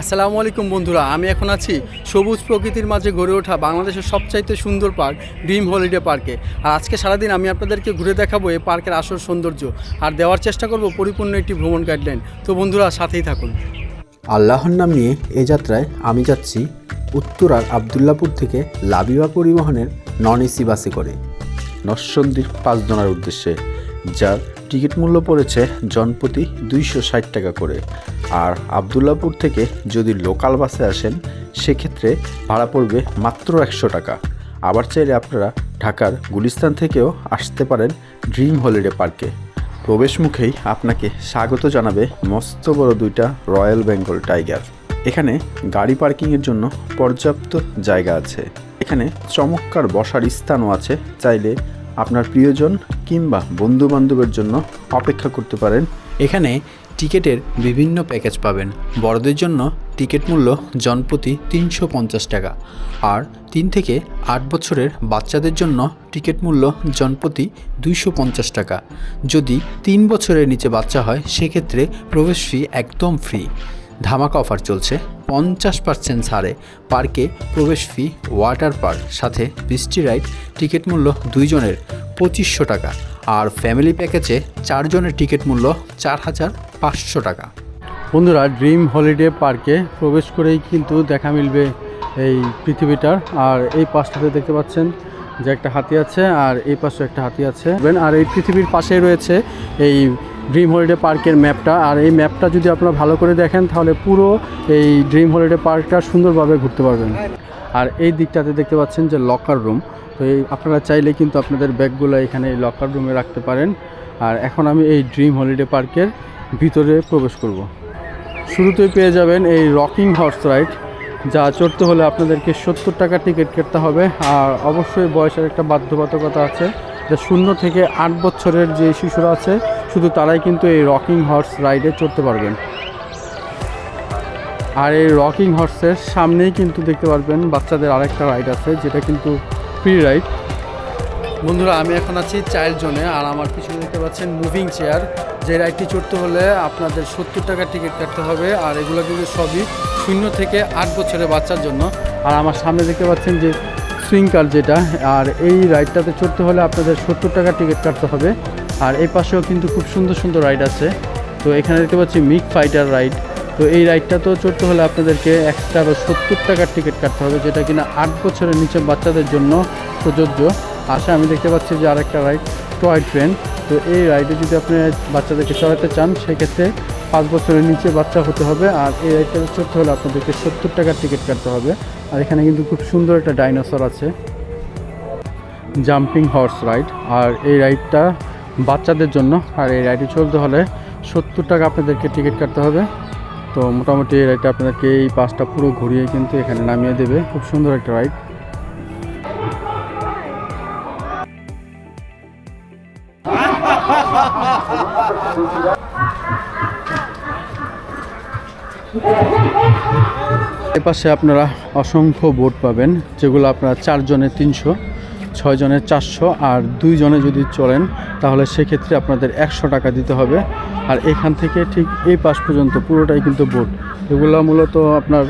আসসালামু আলাইকুম বন্ধুরা, আমি এখন আছি সবুজ প্রকৃতির মাঝে গড়ে ওঠা বাংলাদেশের সবচাইতে সুন্দর পার্ক, ড্রিম হলিডে পার্কে। আর আজকে সারাদিন আমি আপনাদেরকে ঘুরে দেখাবো এই পার্কের আসল সৌন্দর্য, আর দেওয়ার চেষ্টা করব পরিপূর্ণ একটি ভ্রমণ গাইডলাইন। তো বন্ধুরা, সাথেই থাকুন। আল্লাহর নাম নিয়ে এ যাত্রায় আমি যাচ্ছি উত্তরার আবদুল্লাপুর থেকে লাবিবা পরিবহনের নন এসি বাসে করে। নরসন্দির পাঁচজনের উদ্দেশ্যে, যার টিকিট মূল্য পড়েছে জনপ্রতি দুইশো ষাট টাকা করে। আর আবদুল্লাপুর থেকে যদি লোকাল বাসে আসেন, সেক্ষেত্রে ভাড়া পড়বে মাত্র একশো টাকা। আবার চাইলে আপনারা ঢাকার গুলিস্তান থেকেও আসতে পারেন ড্রিম হলিডে পার্কে। প্রবেশ মুখেই আপনাকে স্বাগত জানাবে মস্ত বড় দুইটা রয়্যাল বেঙ্গল টাইগার। এখানে গাড়ি পার্কিংয়ের জন্য পর্যাপ্ত জায়গা আছে। এখানে চমৎকার বসার স্থানও আছে। চাইলে আপনার প্রিয়জন কিংবা বন্ধু বান্ধবের জন্য অপেক্ষা করতে পারেন। এখানে টিকিটের বিভিন্ন প্যাকেজ পাবেন। বড়দের জন্য টিকিট মূল্য জনপ্রতি তিনশো পঞ্চাশ টাকা। আর তিন থেকে আট বছরের বাচ্চাদের জন্য টিকিট মূল্য জনপ্রতি দুইশো পঞ্চাশ টাকা। যদি তিন বছরের নিচে বাচ্চা হয়, সেক্ষেত্রে প্রবেশ ফি একদম ফ্রি ধামাকা অফার চলছে। পঞ্চাশ পার্সেন্ট ছাড়ে পার্কে প্রবেশ ফি ওয়াটার পার্ক সাথে বৃষ্টি রাইড টিকিট মূল্য দুইজনের পঁচিশশো টাকা। আর ফ্যামিলি প্যাকেজে চারজনের টিকিট মূল্য চার হাজার পাঁচশো টাকা। বন্ধুরা ড্রিম হলিডে পার্কে প্রবেশ করেই কিন্তু দেখা মিলবে। এই পৃথিবীটার। আর এই পাশটাতে দেখতে পাচ্ছেন যে একটা হাতি আছে, আর এই পাশে একটা হাতি আছে। আর এই পৃথিবীর পাশেই রয়েছে এই ড্রিম হলিডে পার্কের ম্যাপটা আর এই ম্যাপটা যদি আপনারা ভালো করে দেখেন, তাহলে পুরো এই ড্রিম হলিডে পার্কটা সুন্দরভাবে ঘুরতে পারবেন। আর এই দিকটাতে দেখতে পাচ্ছেন যে লকার রুম তো এই আপনারা চাইলে কিন্তু আপনাদের ব্যাগগুলো এখানে এই লকার রুমে রাখতে পারেন। আর এখন আমি এই ড্রিম হলিডে পার্কের ভিতরে প্রবেশ করব। শুরুতেই পেয়ে যাবেন এই রকিং হর্স রাইড যা চড়তে হলে আপনাদেরকে সত্তর টাকা টিকিট কাটতে হবে। আর অবশ্যই বয়সের একটা বাধ্যবাধকতা আছে যে শূন্য থেকে আট বছরের যে শিশুরা আছে, শুধু তারাই কিন্তু এই রকিং হর্স রাইডে চড়তে পারবেন। আর এই রকিং হর্সের সামনেই কিন্তু দেখতে পারবেন বাচ্চাদের আরেকটা রাইড আছে, যেটা কিন্তু ফ্রি রাইড বন্ধুরা, আমি এখন আছি চাইল্ড জোনে আর আমার পিছনে দেখতে পাচ্ছেন মুভিং চেয়ার যে রাইডটি চড়তে হলে আপনাদের সত্তর টাকা টিকিট কাটতে হবে, আর এগুলো কিন্তু সবই শূন্য থেকে আট বছরের বাচ্চার জন্য। আর আমার সামনে দেখতে পাচ্ছেন যে সুইং কার যেটা, আর এই রাইডটাতে চড়তে হলে আপনাদের সত্তর টাকা টিকিট কাটতে হবে। আর এই পাশেও কিন্তু খুব সুন্দর সুন্দর রাইড আছে। তো এখানে দেখতে পাচ্ছি মিক ফাইটার রাইড। তো এই রাইডটা তো চড়তে হলে আপনাদেরকে এক্সট্রা আরও সত্তর টাকার টিকিট কাটতে হবে, যেটা কিনা আট বছরের নিচে বাচ্চাদের জন্য প্রযোজ্য। আশা আমি দেখতে পাচ্ছি যে আরেকটা রাইড, টয় ট্রেন। তো এই রাইডে যদি আপনি বাচ্চাদেরকে চড়াতে চান, সেক্ষেত্রে পাঁচ বছরের নিচে বাচ্চা হতে হবে। আর এই রাইডটা চড়তে হলে আপনাদেরকে সত্তর টাকার টিকিট কাটতে হবে। আর এখানে কিন্তু খুব সুন্দর একটা ডাইনোসর আছে। জাম্পিং হর্স রাইড আর এই রাইডটা বাচ্চাদের জন্য। আর এই রাইডে চলতে হলে সত্তর টাকা আপনাদেরকে টিকিট কাটতে হবে। তো মোটামুটি এই রাইডটা আপনাদেরকে এই পাঁচটা পুরো ঘুরিয়ে কিন্তু এখানে নামিয়ে দেবে। খুব সুন্দর একটা রাইড এপাশে আপনারা অসংখ্য বোট পাবেন, যেগুলো আপনারা চারজনে তিনশো ছয় জনের চারশো আর দুইজনে যদি চলেন তাহলে সেক্ষেত্রে আপনাদের একশো টাকা দিতে হবে। আর এখান থেকে ঠিক এই পাশ পর্যন্ত পুরোটাই কিন্তু বোট। এগুলো মূলত আপনার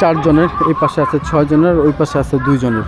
চারজনের এই পাশে আছে ছয় জনের ওই পাশে আছে দুইজনের।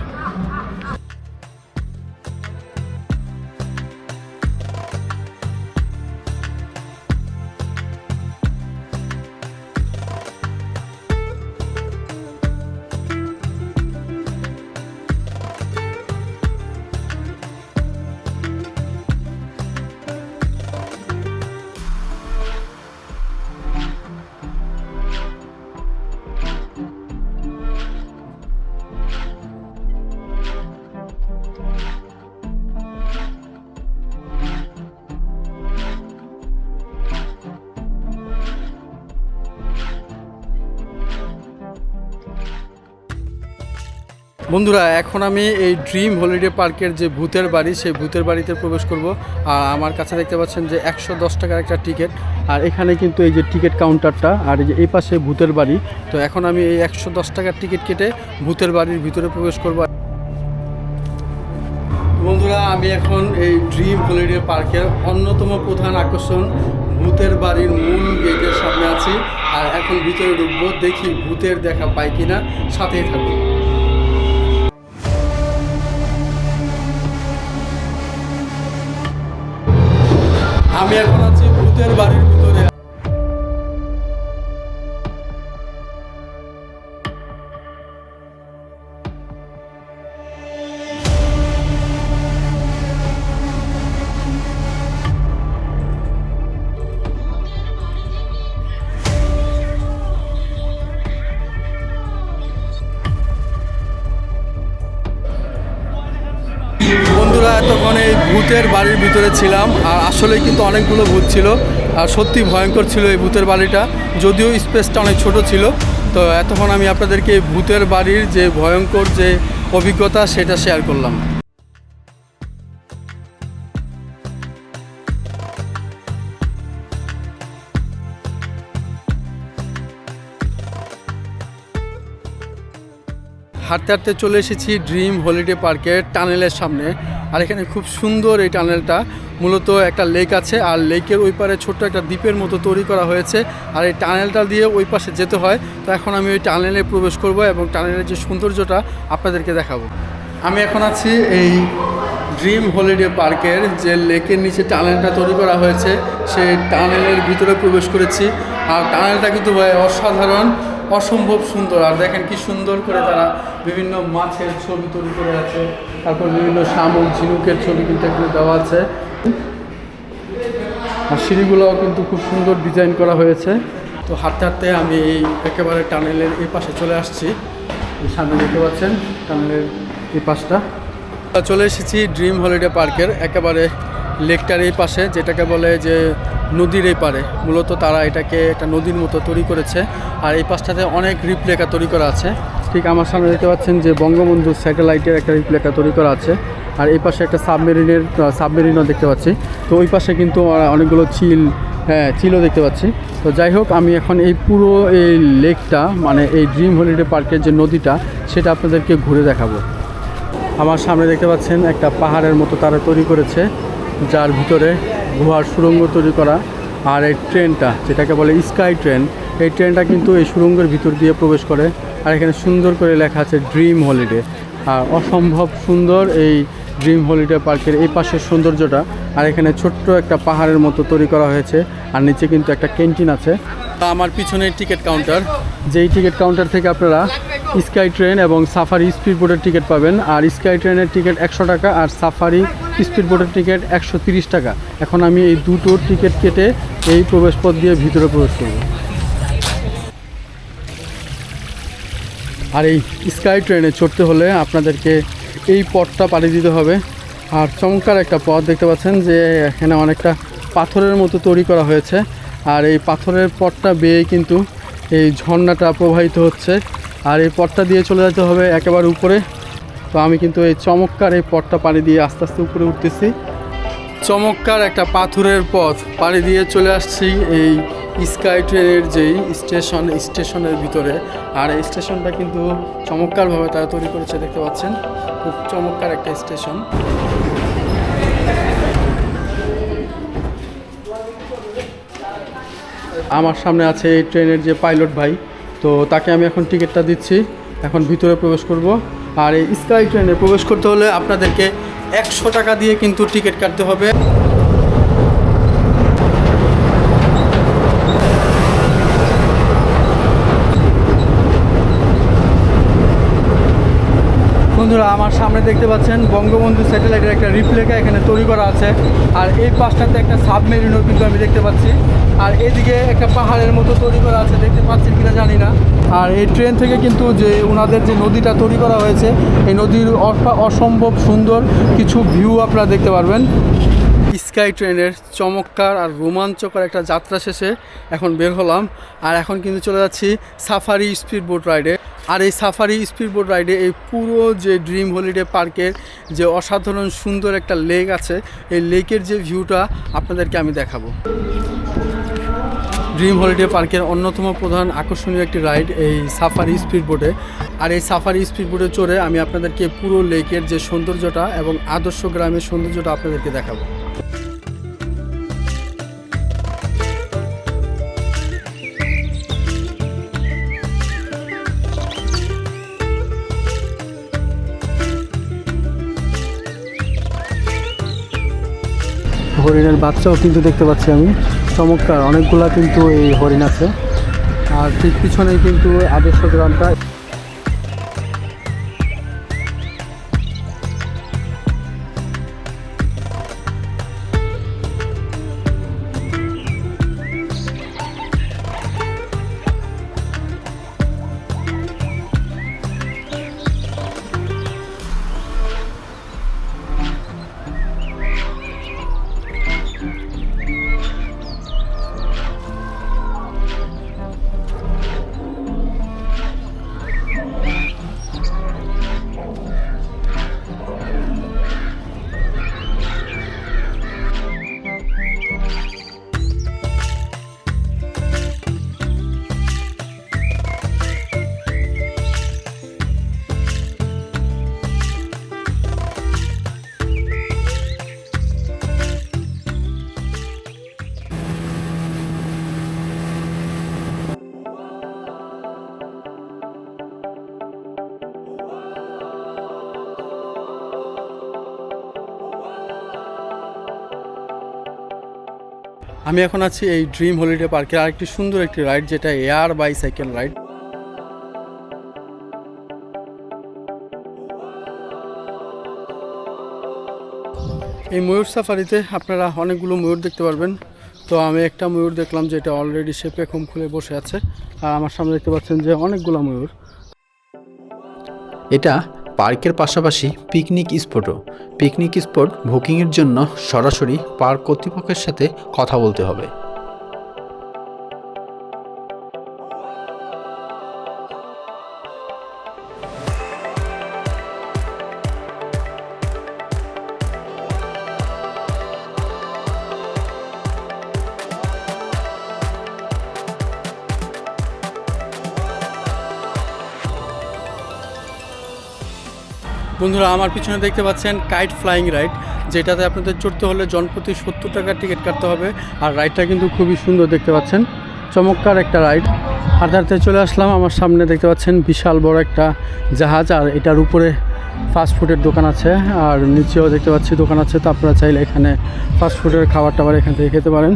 বন্ধুরা, এখন আমি এই ড্রিম হলিডে পার্কের যে ভূতের বাড়ি, সেই ভূতের বাড়িতে প্রবেশ করব। আর আমার কাছে দেখতে পাচ্ছেন যে একশো দশ টাকার একটা টিকিট আর এখানে কিন্তু এই যে টিকিট কাউন্টারটা আর এই যে এই পাশে ভূতের বাড়ি। তো এখন আমি এই একশো দশ টাকার টিকিট কেটে ভূতের বাড়ির ভিতরে প্রবেশ করব। বন্ধুরা, আমি এখন এই ড্রিম হলিডে পার্কের অন্যতম প্রধান আকর্ষণ, ভূতের বাড়ির মূল গেটের সামনে আছি। আর এখন ভিতরে ঢুকবো, দেখি ভূতের দেখা পাই কিনা, সাথেই থাকব আমি এখন আছি ভূতের বাড়ির ভিতরে। বাড়ির ভিতরে ছিলাম, আর আসলেই কিন্তু অনেকগুলো ভূত ছিল, আর সত্যি ভয়ঙ্কর ছিল এই ভূতের বাড়িটা, যদিও স্পেসটা অনেক ছোট ছিল। তো এতক্ষণ আমি আপনাদেরকে ভূতের বাড়ির যে ভয়ঙ্কর যে অভিজ্ঞতা, সেটা শেয়ার করলাম। হাঁটতে হাঁটতে চলে এসেছি ড্রিম হলিডে পার্কের টানেলের সামনে। আর এখানে খুব সুন্দর এই টানেলটা। মূলত একটা লেক আছে, আর লেকের ওই পারে ছোট্ট একটা দ্বীপের মতো তৈরি করা হয়েছে। আর এই টানেলটা দিয়ে ওই পাশে যেতে হয়। তো এখন আমি ওই টানেলে প্রবেশ করব এবং টানেলের যে সৌন্দর্যটা আপনাদেরকে দেখাবো। আমি এখন আছি এই ড্রিম হলিডে পার্কের যে লেকের নিচে টানেলটা তৈরি করা হয়েছে। সেই টানেলের ভিতরে প্রবেশ করেছি। আর টানেলটা কিন্তু অসাধারণ। অসম্ভব সুন্দর। আর দেখেন কি সুন্দর করে তারা বিভিন্ন মাছের ছবি তৈরি করে আছে। তারপর বিভিন্ন শামুক, ঝিনুকের ছবি কিন্তু এখানে দেওয়া আছে। আর সিঁড়িগুলোও কিন্তু খুব সুন্দর ডিজাইন করা হয়েছে। তো হাঁটতে হাঁটতে আমি এই একেবারে টানেলের এই পাশে চলে আসছি। সামনে দেখতে পাচ্ছেন টানেলের এই পাশটা। চলে এসেছি ড্রিম হলিডে পার্কের একেবারে লেকটার এই পাশে, যেটাকে বলে যে নদীর এই পারে মূলত তারা এটাকে একটা নদীর মতো তৈরি করেছে। আর এই পাশটাতে অনেক রিপ্লেকা তৈরি করা আছে। ঠিক আমার সামনে দেখতে পাচ্ছেন যে বঙ্গবন্ধু স্যাটেলাইটের একটা রিপ্লেকা তৈরি করা আছে। আর এই পাশে একটা সাবমেরিনের সাবমেরিনও দেখতে পাচ্ছি। তো ওই পাশে কিন্তু অনেকগুলো চিল হ্যাঁ চিলও দেখতে পাচ্ছি। তো যাই হোক, আমি এখন এই পুরো এই লেকটা মানে এই ড্রিম হলিডে পার্কের যে নদীটা, সেটা আপনাদেরকে ঘুরে দেখাবো। আমার সামনে দেখতে পাচ্ছেন একটা পাহাড়ের মতো তারা তৈরি করেছে, যার ভিতরে গুহার সুড়ঙ্গ তৈরি করা আর এই ট্রেনটা, যেটাকে বলে স্কাই ট্রেন, এই ট্রেনটা কিন্তু এই সুড়ঙ্গের ভিতর দিয়ে প্রবেশ করে। আর এখানে সুন্দর করে লেখা আছে ড্রিম হলিডে। আর অসম্ভব সুন্দর এই ড্রিম হলিডে পার্কের এই পাশের সৌন্দর্যটা। আর এখানে ছোট্ট একটা পাহাড়ের মতো তৈরি করা হয়েছে। আর নিচে কিন্তু একটা ক্যান্টিন আছে। তা আমার পিছনে টিকিট কাউন্টার। যেই টিকিট কাউন্টার থেকে আপনারা স্কাই ট্রেন এবং সাফারি স্পিড বোটের টিকিট পাবেন। আর স্কাই ট্রেনের টিকিট একশো টাকা আর সাফারি স্পিড বোটের টিকিট একশো টাকা। এখন আমি এই দুটো টিকিট কেটে এই প্রবেশপথ দিয়ে ভিতরে প্রবেশ করব। আর এই স্কাই ট্রেনে চড়তে হলে আপনাদেরকে এই পথটা পাড়ি দিতে হবে। আর চমৎকার একটা পথ দেখতে পাচ্ছেন যে এখানে অনেকটা পাথরের মতো তৈরি করা হয়েছে। আর এই পাথরের পথটা বেয়ে কিন্তু এই ঝর্ণাটা প্রবাহিত হচ্ছে। আর এই পথটা দিয়ে চলে যেতে হবে একেবারে উপরে। তো আমি কিন্তু এই চমৎকার এই পথটা পাড়ি দিয়ে আস্তে আস্তে উপরে উঠতেছি। চমৎকার একটা পাথরের পথ পাড়ি দিয়ে চলে আসছি এই স্কাই ট্রেনের যেই স্টেশন, স্টেশনের ভিতরে। আর এই স্টেশনটা কিন্তু চমৎকারভাবে তারা তৈরি করেছে, দেখতে পাচ্ছেন? খুব চমৎকার একটা স্টেশন। আমার সামনে আছে এই ট্রেনের যে পাইলট ভাই, তো তাকে আমি এখন টিকিটটা দিচ্ছি। এখন ভিতরে প্রবেশ করব। আর এই স্কাই ট্রেনে প্রবেশ করতে হলে আপনাদেরকে একশো টাকা দিয়ে কিন্তু টিকিট কাটতে হবে। বন্ধুরা, আমার সামনে দেখতে পাচ্ছেন বঙ্গবন্ধু স্যাটেলাইটের একটা রিপ্লেকা এখানে তৈরি করা আছে। আর এই পাশটাতে একটা সাবমেরিনও কিন্তু আমি দেখতে পাচ্ছি। আর এদিকে একটা পাহাড়ের মতো তৈরি করা আছে, দেখতে পাচ্ছেন কিনা জানি না। আর এই ট্রেন থেকে কিন্তু যে ওনাদের যে নদীটা তৈরি করা হয়েছে, এই নদীর অসম্ভব সুন্দর কিছু ভিউ আপনারা দেখতে পারবেন। স্কাই ট্রেনের চমৎকার আর রোমাঞ্চকর একটা যাত্রা শেষে এখন বের হলাম। আর এখন কিন্তু চলে যাচ্ছি সাফারি স্পিড বোট রাইডে। আর এই সাফারি স্পিড বোট রাইডে এই পুরো যে ড্রিম হলিডে পার্কের যে অসাধারণ সুন্দর একটা লেক আছে, এই লেকের যে ভিউটা আপনাদেরকে আমি দেখাবো। ড্রিম হলিডে পার্কের অন্যতম প্রধান আকর্ষণীয় একটি রাইড এই সাফারি স্পিডবোটে আর এই সাফারি স্পিডবোটে চড়ে আমি আপনাদেরকে পুরো লেকের যে সৌন্দর্যটা এবং আদর্শ গ্রামের সৌন্দর্যটা আপনাদেরকে দেখাবো। হরিণের বাচ্চাও কিন্তু দেখতে পাচ্ছি আমি। চমৎকার। অনেকগুলা কিন্তু এই হরিণ আছে। আর ঠিক পিছনেই কিন্তু আদর্শ গ্রামটা আমি এখন আছি এই ড্রিম হলিডে পার্কের আরেকটি সুন্দর একটি রাইড যেটা এয়ার বাইসাইকেল রাইড এই ময়ূর সাফারিতে আপনারা অনেকগুলো ময়ূর দেখতে পারবেন। তো আমি একটা ময়ূর দেখলাম যেটা অলরেডি সে পেখম খুলে বসে আছে। আর আমার সামনে দেখতে পাচ্ছেন যে অনেকগুলো ময়ূর। এটা পার্কের পাশাপাশি পিকনিক স্পটও। পিকনিক স্পট বুকিংয়ের জন্য সরাসরি পার্ক কর্তৃপক্ষের সাথে কথা বলতে হবে। বন্ধুরা, আমার পিছনে দেখতে পাচ্ছেন কাইট ফ্লাইং রাইড যেটাতে আপনাদের চড়তে হলে জনপ্রতি সত্তর টাকার টিকিট কাটতে হবে। আর রাইডটা কিন্তু খুবই সুন্দর দেখতে পাচ্ছেন। চমৎকার একটা রাইড হাঁটতে হাঁটতে চলে আসলাম, আমার সামনে দেখতে পাচ্ছেন বিশাল বড় একটা জাহাজ, আর এটার উপরে ফাস্টফুডের দোকান আছে। আর নিচেও দেখতে পাচ্ছি দোকান আছে, তো আপনারা চাইলে এখানে ফাস্টফুডের খাবার টাবার এখান থেকে খেতে পারেন।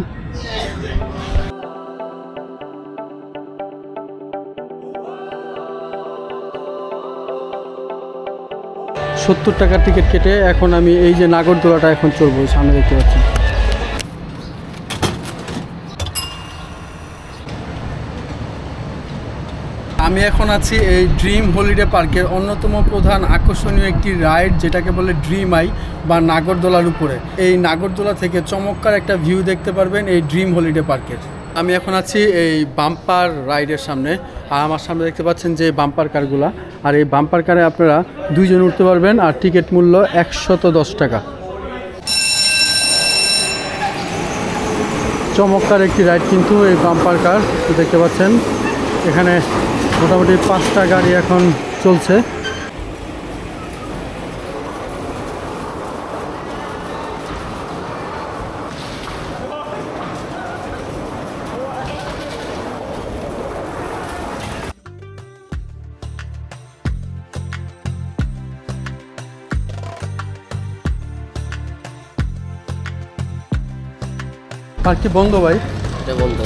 সত্তর টাকার টিকিট কেটে এখন আমি এই যে নাগরদোলাটা এখন চলবো সামনে দেখতে পাচ্ছি আমি এখন আছি এই ড্রিম হলিডে পার্কের অন্যতম প্রধান আকর্ষণীয় একটি রাইড যেটাকে বলে ড্রিম আই বা নাগরদোলার উপরে। এই নাগরদোলা থেকে চমৎকার একটা ভিউ দেখতে পারবেন এই ড্রিম হলিডে পার্কের আমি এখন আছি এই বাম্পার রাইডের সামনে। আর আমার সামনে দেখতে পাচ্ছেন যে বাম্পার কারগুলা। আর এই বাম্পার কারে আপনারা দুইজন উঠতে পারবেন আর টিকিট মূল্য একশত দশ টাকা। চমৎকার একটি রাইড কিন্তু এই বাম্পার কার, দেখতে পাচ্ছেন। এখানে মোটামুটি পাঁচটা গাড়ি এখন চলছে। পার্কটি বন্ধ ভাই? এটা বন্ধ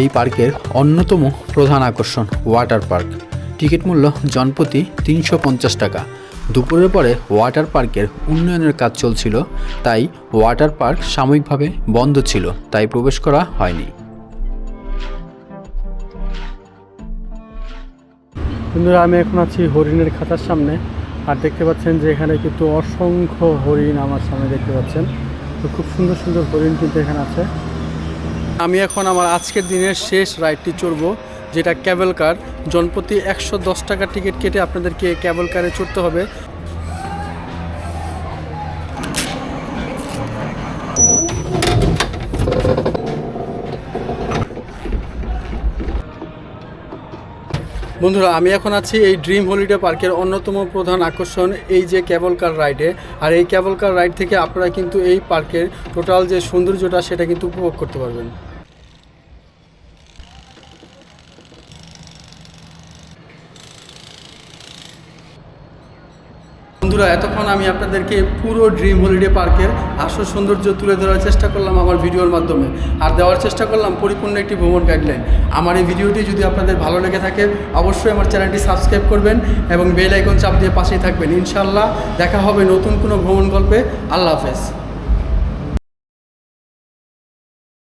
এই পার্কের অন্যতম প্রধান আকর্ষণ ওয়াটার পার্ক। টিকিট মূল্য জনপ্রতি তিনশো পঞ্চাশ টাকা। দুপুরের পরে ওয়াটার পার্কের উন্নয়নের কাজ চলছিল তাই ওয়াটার পার্ক সাময়িকভাবে বন্ধ ছিল তাই প্রবেশ করা হয়নি। বন্ধুরা আমি এখন আছি হরিণের খাতার সামনে। আর দেখতে পাচ্ছেন যে এখানে কিন্তু অসংখ্য হরিণ আমার সামনে দেখতে পাচ্ছেন। তো খুব সুন্দর সুন্দর হরিণ কিন্তু এখানে আছে। আমি এখন আমার আজকের দিনের শেষ রাইডটি চড়ব, যেটা ক্যাবেল কার। জনপ্রতি একশো দশ টাকা টিকিট কেটে আপনাদেরকে ক্যাবেল কারে চড়তে হবে। বন্ধুরা, আমি এখন আছি এই ড্রিম হলিডে পার্কের অন্যতম প্রধান আকর্ষণ, এই যে ক্যাবল কার রাইডে আর এই ক্যাবল কার রাইড থেকে আপনারা কিন্তু এই পার্কের টোটাল যে সৌন্দর্যটা, সেটা কিন্তু উপভোগ করতে পারবেন। বন্ধুরা, এতক্ষণ আমি আপনাদেরকে পুরো ড্রিম হলিডে পার্কের আসল সৌন্দর্য তুলে ধরার চেষ্টা করলাম আমার ভিডিওর মাধ্যমে। আর দেওয়ার চেষ্টা করলাম পরিপূর্ণ একটি ভ্রমণ গাইডলাইন আমার এই ভিডিওটি যদি আপনাদের ভালো লেগে থাকে, অবশ্যই আমার চ্যানেলটি সাবস্ক্রাইব করবেন এবং বেল আইকন চাপ দিয়ে পাশেই থাকবেন। ইনশাল্লাহ দেখা হবে নতুন কোনো ভ্রমণ গল্পে। আল্লাহ হাফেজ।